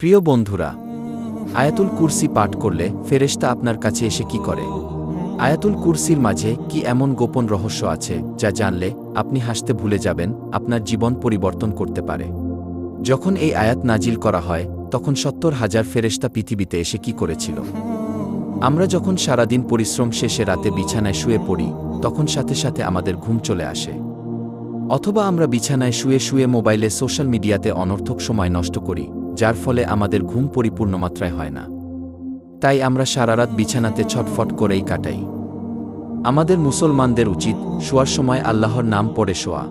প্রিয় বন্ধুরা, আয়াতুল কুরসি পাঠ করলে ফেরেশতা আপনার কাছে এসে কি করে? আয়াতুল কুরসির মাঝে কি এমন গোপন রহস্য আছে যা জানলে আপনি হাসতে ভুলে যাবেন, আপনার জীবন পরিবর্তন করতে পারে? যখন এই আয়াত নাজিল করা হয়, তখন সত্তর হাজার ফেরেশতা পৃথিবীতে এসে কি করেছিল? আমরা যখন সারাদিন পরিশ্রম শেষে রাতে বিছানায় শুয়ে পড়ি, তখন সাথে সাথে আমাদের ঘুম চলে আসে। অথবা আমরা বিছানায় শুয়ে শুয়ে মোবাইলে সোশ্যাল মিডিয়াতে অনর্থক সময় নষ্ট করি। যার ফলে আমাদের ঘুম পরিপূর্ণ মাত্রায় হয় না। তাই আমরা সারারাত বিছানাতে ছটফট করেই কাটাই। আমাদের মুসলমানদের উচিত শোয়ার সময় আল্লাহর নাম পড়ে শোয়া।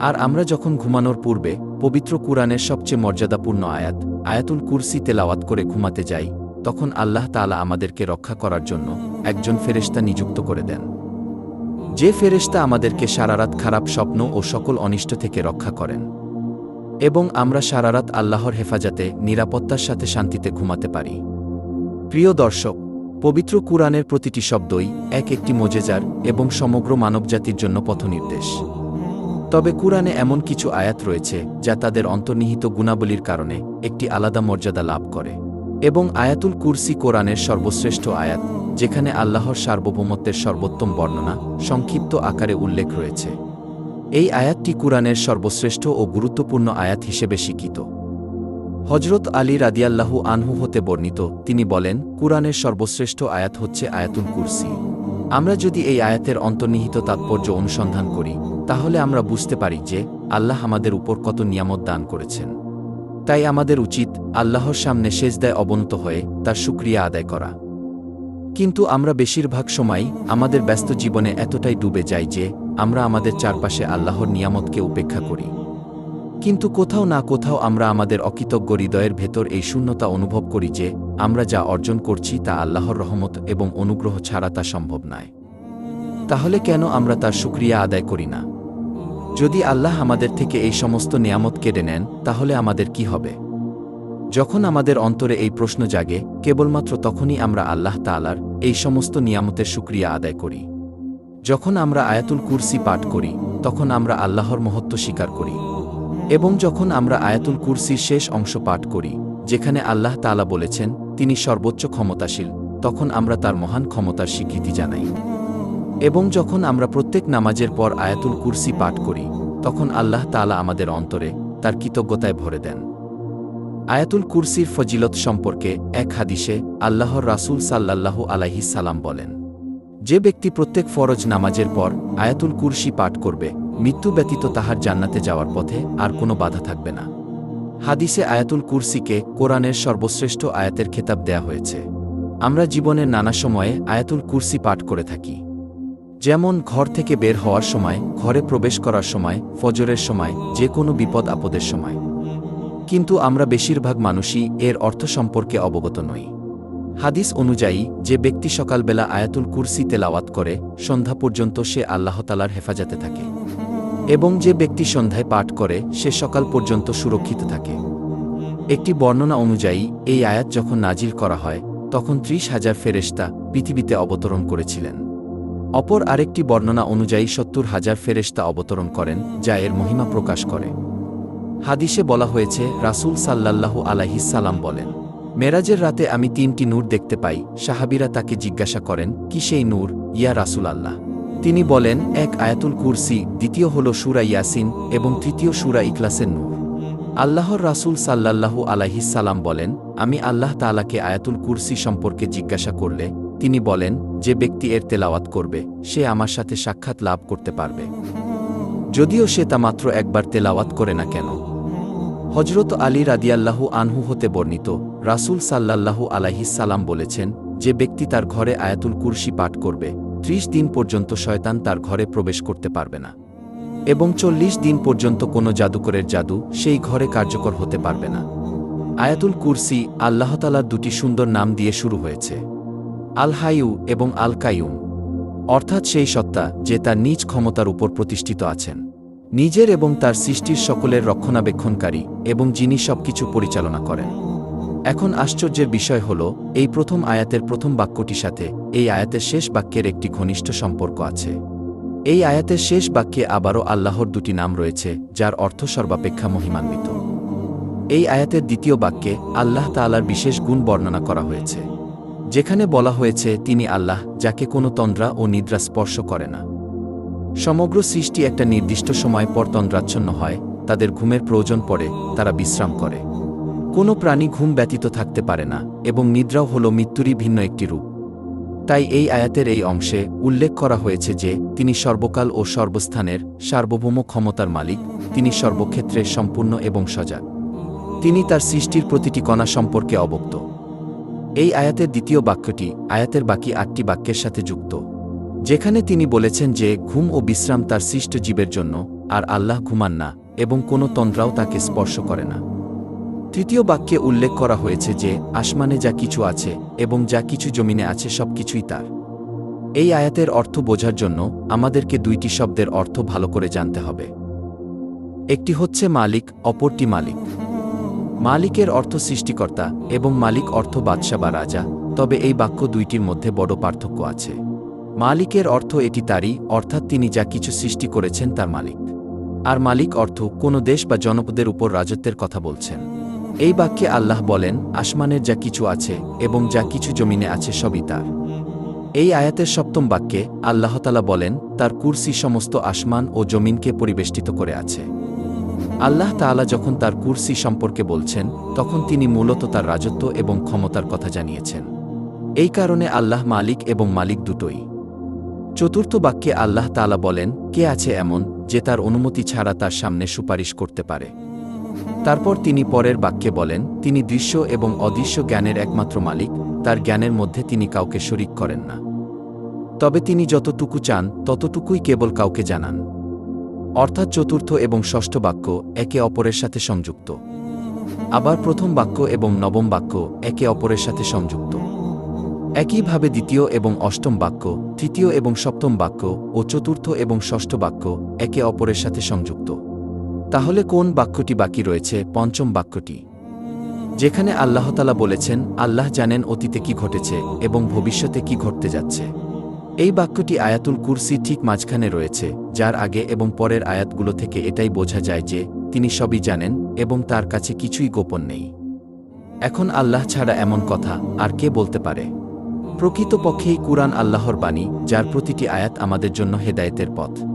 আর আমরা যখন ঘুমানোর পূর্বে পবিত্র কুরআনের সবচেয়ে মর্যাদাপূর্ণ আয়াত, আয়াতুল কুরসি তেলাওয়াত করে ঘুমাতে যাই, তখন আল্লাহ তাআলা আমাদেরকে রক্ষা করার জন্য একজন ফেরেশতা নিযুক্ত করে দেন। যে ফেরেশতা আমাদেরকে সারারাত খারাপ স্বপ্ন ও সকল অনিষ্ট থেকে রক্ষা করেন। এবং আমরা সারারাত আল্লাহর হেফাজতে নিরাপত্তার সাথে শান্তিতে ঘুমাতে পারি। প্রিয় দর্শক, পবিত্র কুরআনের প্রতিটি শব্দই এক একটি মজেজার এবং সমগ্র মানবজাতির জন্য পথনির্দেশ। তবে কুরআনে এমন কিছু আয়াত রয়েছে যা তাদের অন্তর্নিহিত গুণাবলীর কারণে একটি আলাদা মর্যাদা লাভ করে। এবং আয়াতুল কুরসি কোরআনের সর্বশ্রেষ্ঠ আয়াত, যেখানে আল্লাহর সার্বভৌমত্বের সর্বোত্তম বর্ণনা সংক্ষিপ্ত আকারে উল্লেখ রয়েছে। এই আয়াতটি কুরআনের সর্বশ্রেষ্ঠ ও গুরুত্বপূর্ণ আয়াত হিসেবে স্বীকৃত। হজরত আলী রাদিয়াল্লাহু আনহু হতে বর্ণিত, তিনি বলেন, কুরআনের সর্বশ্রেষ্ঠ আয়াত হচ্ছে আয়াতুল কুরসি। আমরা যদি এই আয়াতের অন্তর্নিহিত তাৎপর্য অনুসন্ধান করি, তাহলে আমরা বুঝতে পারি যে, আল্লাহ আমাদের উপর কত নিয়ামত দান করেছেন। তাই আমাদের উচিত, আল্লাহর সামনে সেজদায় অবনত হয়ে তার সুক্রিয়া আদায় করা। কিন্তু আমরা বেশিরভাগ সময় আমাদের ব্যস্ত জীবনে এতটাই ডুবে যাই যে আমরা আমাদের চারপাশে আল্লাহর নিয়ামতকে উপেক্ষা করি। কিন্তু কোথাও না কোথাও আমরা আমাদের অকৃতজ্ঞ হৃদয়ের ভেতর এই শূন্যতা অনুভব করি যে, আমরা যা অর্জন করছি তা আল্লাহর রহমত এবং অনুগ্রহ ছাড়া তা সম্ভব নয়। তাহলে কেন আমরা তার সুক্রিয়া আদায় করি না? যদি আল্লাহ আমাদের থেকে এই সমস্ত নিয়ামত কেড়ে নেন, তাহলে আমাদের কি হবে? যখন আমাদের অন্তরে এই প্রশ্ন জাগে, কেবলমাত্র তখনই আমরা আল্লাহ তালার এই সমস্ত নিয়ামতের সুক্রিয়া আদায় করি। যখন আমরা আয়াতুল কুরসি পাঠ করি, তখন আমরা আল্লাহর মহত্ব স্বীকার করি। এবং যখন আমরা আয়াতুল কুরসির শেষ অংশ পাঠ করি, যেখানে আল্লাহ তালা বলেছেন, তিনি সর্বোচ্চ ক্ষমতাশীল, তখন আমরা তার মহান ক্ষমতার স্বীকৃতি জানাই। এবং যখন আমরা প্রত্যেক নামাজের পর আয়াতুল কুরসি পাঠ করি, তখন আল্লাহ তালা আমাদের অন্তরে তার কৃতজ্ঞতায় ভরে দেন। আয়াতুল কুরসির ফজিলত সম্পর্কে এক হাদিসে আল্লাহর রাসূল সাল্লাল্লাহু আলাইহিস সালাম বলেন যে ব্যক্তি প্রত্যেক ফরজ নামাজের পর আয়াতুল কুরসি পাঠ করবে, মৃত্যু ব্যতীত তাহার জান্নাতে যাওয়ার পথে আর কোনো বাধা থাকবে না। হাদিসে আয়াতুল কুরসিকে কোরআনের সর্বশ্রেষ্ঠ আয়াতের খেতাব দেয়া হয়েছে। আমরা জীবনের নানা সময়ে আয়াতুল কুরসি পাঠ করে থাকি। যেমন ঘর থেকে বের হওয়ার সময়, ঘরে প্রবেশ করার সময়, ফজরের সময়, যে কোনো বিপদ আপদের সময়। কিন্তু আমরা বেশিরভাগ মানুষই এর অর্থ সম্পর্কে অবগত নই। হাদিস অনুযায়ী, যে ব্যক্তি সকালবেলা আয়াতুল কুরসি তেলাওয়াত করে, সন্ধ্যা পর্যন্ত সে আল্লাহতালার হেফাজতে থাকে। এবং যে ব্যক্তি সন্ধ্যায় পাঠ করে, সে সকাল পর্যন্ত সুরক্ষিত থাকে। একটি বর্ণনা অনুযায়ী, এই আয়াত যখন নাজিল করা হয়, তখন ত্রিশ হাজার ফেরেশতা পৃথিবীতে অবতরণ করেছিলেন। অপর আরেকটি বর্ণনা অনুযায়ী সত্তর হাজার ফেরেশতা অবতরণ করেন, যা এর মহিমা প্রকাশ করে। হাদিসে বলা হয়েছে, রাসূল সাল্লাল্লাহু আলাইহিসাল্লাম বলেন মেরাজের রাতে আমি তিনটি নূর দেখতে পাই। সাহাবিরা তাকে জিজ্ঞাসা করেন, কি সেই নূর? ইয়া রাসূল আল্লাহ তিনি বলেন, এক আয়াতুল কুরসি, দ্বিতীয় হল সুরা ইয়াসিন এবং তৃতীয় সুরা ইখলাসের নূর। আল্লাহর রাসূল সাল্লাল্লাহু আলাইহিসাল্লাম বলেন, আমি আল্লাহ তাআলাকে আয়াতুল কুরসি সম্পর্কে জিজ্ঞাসা করলে। তিনি বলেন, যে ব্যক্তি এর তেলাওয়াত করবে, সে আমার সাথে সাক্ষাৎ লাভ করতে পারবে। যদিও সে তা মাত্র একবার তেলাওয়াত করে না কেন। হজরত আলী রাদিয়াল্লাহু আনহু হতে বর্ণিত রাসূল সাল্লাল্লাহু আলাইহিসাল্লাম বলেছেন, যে ব্যক্তি তার ঘরে আয়াতুল কুরসি পাঠ করবে, ত্রিশ দিন পর্যন্ত শয়তান তার ঘরে প্রবেশ করতে পারবে না। এবং চল্লিশ দিন পর্যন্ত কোনো জাদুকরের জাদু সেই ঘরে কার্যকর হতে পারবে না। আয়াতুল কুরসি আল্লাহতালার দুটি সুন্দর নাম দিয়ে শুরু হয়েছে। আল এবং আল কাইউম অর্থাৎ সেই সত্তা যে তার নিজ ক্ষমতার উপর প্রতিষ্ঠিত আছেন। নিজের এবং তার সৃষ্টির সকলের রক্ষণাবেক্ষণকারী এবং যিনি সবকিছু পরিচালনা করেন। এখন আশ্চর্যের বিষয় হল, এই প্রথম আয়াতের প্রথম বাক্যটির সাথে, এই আয়াতের শেষ বাক্যের একটি ঘনিষ্ঠ সম্পর্ক আছে। এই আয়াতের শেষ বাক্যে আবারও আল্লাহর দুটি নাম রয়েছে, যার অর্থ সর্বাপেক্ষা মহিমান্বিত। এই আয়াতের দ্বিতীয় বাক্যে আল্লাহ তালার বিশেষ গুণ বর্ণনা করা হয়েছে। যেখানে বলা হয়েছে, তিনি আল্লাহ, যাকে কোনো তন্দ্রা ও নিদ্রা স্পর্শ করে না। সমগ্র সৃষ্টি একটা নির্দিষ্ট সময় পর তন্দ্রাচ্ছন্ন হয়, তাদের ঘুমের প্রয়োজন পড়ে, তারা বিশ্রাম করে। কোনো প্রাণী ঘুম ব্যতীত থাকতে পারে না, এবং নিদ্রাও হল মৃত্যুরই ভিন্ন একটি রূপ। তাই এই আয়াতের এই অংশে উল্লেখ করা হয়েছে যে, তিনি সর্বকাল ও সর্বস্থানের সার্বভৌম ক্ষমতার মালিক, তিনি সর্বক্ষেত্রে সম্পূর্ণ এবং সজাগ তিনি তার সৃষ্টির প্রতিটি কণা সম্পর্কে অবক্ত। এই আয়াতের দ্বিতীয় বাক্যটি আয়াতের বাকি আটটি বাক্যের সাথে যুক্ত, যেখানে তিনি বলেছেন যে, ঘুম ও বিশ্রাম তার সৃষ্ট জীবের জন্য, আর আল্লাহ ঘুমান না, এবং কোনো তন্দ্রাও তাকে স্পর্শ করে না। তৃতীয় বাক্যে উল্লেখ করা হয়েছে যে, আসমানে যা কিছু আছে এবং যা কিছু জমিনে আছে সব কিছুই তার। এই আয়াতের অর্থ বোঝার জন্য আমাদেরকে দুইটি শব্দের অর্থ ভালো করে জানতে হবে। একটি হচ্ছে মালিক, অপরটি মালিক। মালিকের অর্থ সৃষ্টিকর্তা এবং মালিক অর্থ বাদশা বা রাজা, তবে এই বাক্য দুইটির মধ্যে বড় পার্থক্য আছে। মালিকের অর্থ এটি তারই, অর্থাৎ তিনি যা কিছু সৃষ্টি করেছেন তার মালিক। আর মালিক অর্থ কোনো দেশ বা জনপদের উপর রাজত্বের কথা বলছেন। এই বাক্যে আল্লাহ বলেন, আসমানের যা কিছু আছে এবং যা কিছু জমিনে আছে সবই তার। এই আয়াতের সপ্তম বাক্যে আল্লাহতালা বলেন, তার কুরসি সমস্ত আসমান ও জমিনকে পরিবেষ্টিত করে আছে। আল্লাহ তাআলা যখন তার কুরসি সম্পর্কে বলছেন, তখন তিনি মূলত তার রাজত্ব এবং ক্ষমতার কথা জানিয়েছেন। এই কারণে আল্লাহ মালিক এবং মালিক দুটোই। চতুর্থ বাক্যে আল্লাহ তাআলা বলেন, কে আছে এমন যে তার অনুমতি ছাড়া তার সামনে সুপারিশ করতে পারে? তারপর তিনি পরের বাক্যে বলেন, তিনি দৃশ্য এবং অদৃশ্য জ্ঞানের একমাত্র মালিক, তার জ্ঞানের মধ্যে তিনি কাউকে শরিক করেন না। তবে তিনি যতটুকু চান, ততটুকুই কেবল কাউকে জানান। অর্থাৎ চতুর্থ এবং ষষ্ঠ বাক্য একে অপরের সাথে সংযুক্ত। আবার প্রথম বাক্য এবং নবম বাক্য একে অপরের সাথে সংযুক্ত। একইভাবে দ্বিতীয় এবং অষ্টম বাক্য, তৃতীয় এবং সপ্তম বাক্য ও চতুর্থ এবং ষষ্ঠ বাক্য একে অপরের সাথে সংযুক্ত। তাহলে কোন বাক্যটি বাকি রয়েছে? পঞ্চম বাক্যটি। যেখানে আল্লাহতালা বলেছেন, আল্লাহ জানেন অতীতে কি ঘটেছে এবং ভবিষ্যতে কি ঘটতে যাচ্ছে। এই বাক্যটি আয়াতুল কুরসি ঠিক মাঝখানে রয়েছে, যার আগে এবং পরের আয়াতগুলো থেকে এটাই বোঝা যায় যে, তিনি সবই জানেন এবং তার কাছে কিছুই গোপন নেই। এখন আল্লাহ ছাড়া এমন কথা আর কে বলতে পারে? প্রকৃতপক্ষেই কুরআন আল্লাহর বাণী, যার প্রতিটি আয়াত আমাদের জন্য হেদায়েতের পথ।